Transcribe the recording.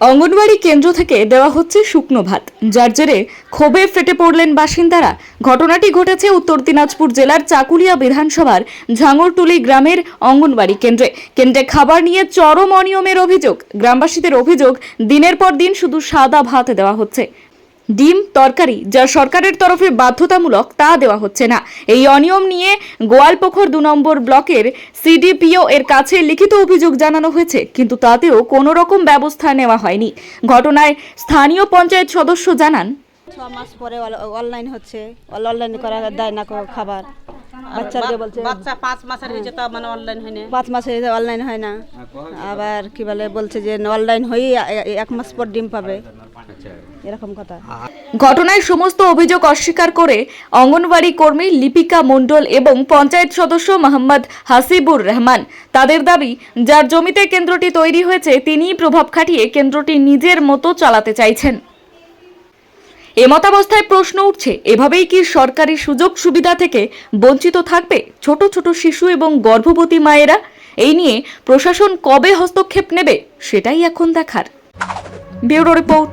অঙ্গনওয়াড়ি কেন্দ্র থেকে দেওয়া হচ্ছে শুকনো ভাত। যার জেরে ক্ষোভে ফেটে পড়লেন বাসিন্দারা। ঘটনাটি ঘটেছে উত্তর দিনাজপুর জেলার চাকুলিয়া বিধানসভার ঝাঙরটুলি গ্রামের অঙ্গনবাড়ি কেন্দ্রে। কেন্দ্রে খাবার নিয়ে চরম অনিয়মের অভিযোগ। গ্রামবাসীদের অভিযোগ, দিনের পর দিন শুধু সাদা ভাত দেওয়া হচ্ছে। ডিম তরকারি যা সরকারের তরফে বাধ্যতামূলক তা দেওয়া হচ্ছে না। এই অনিয়ম নিয়ে গোয়ালপোখর দু নম্বর ব্লকের সিডিপিও এর কাছে লিখিত অভিযোগ জানানো হয়েছে কিন্তু তাতেও কোনো রকম ব্যবস্থা নেওয়া হয়নি। ঘটনায় স্থানীয় পঞ্চায়েত সদস্য জানান ছ মাস পরে অনলাইন হচ্ছে। অনলাইন করা দেয় না খাবার। বাচ্চাকে বলছে বাচ্চা পাঁচ মাসের হয়েছে তা মানে অনলাইন হয়নি। পাঁচ মাসে অনলাইন হয় না। আবার কি বলে বলছে যে অনলাইন এ- এক মাস পর ডিম পাবে। এরকম কথা। ঘটনায় সমস্ত অভিযোগ অস্বীকার করে অঙ্গনওয়াড়ি কর্মী লিপিকা মণ্ডল এবং পঞ্চায়েত সদস্য মোহাম্মদ হাসিবুর রহমান। তাদের দাবি যার জমিতে কেন্দ্রটি তৈরি হয়েছে তিনিই প্রভাব খাটিয়ে কেন্দ্রটি নিজের মতো চালাতে চাইছেন। এমতাবস্থায় প্রশ্ন উঠছে এভাবেই কি সরকারি সুযোগ সুবিধা থেকে বঞ্চিত থাকবে ছোট ছোট শিশু এবং গর্ভবতী মায়েরা? এই নিয়ে প্রশাসন কবে হস্তক্ষেপ নেবে সেটাই এখন দেখার। Bureau report.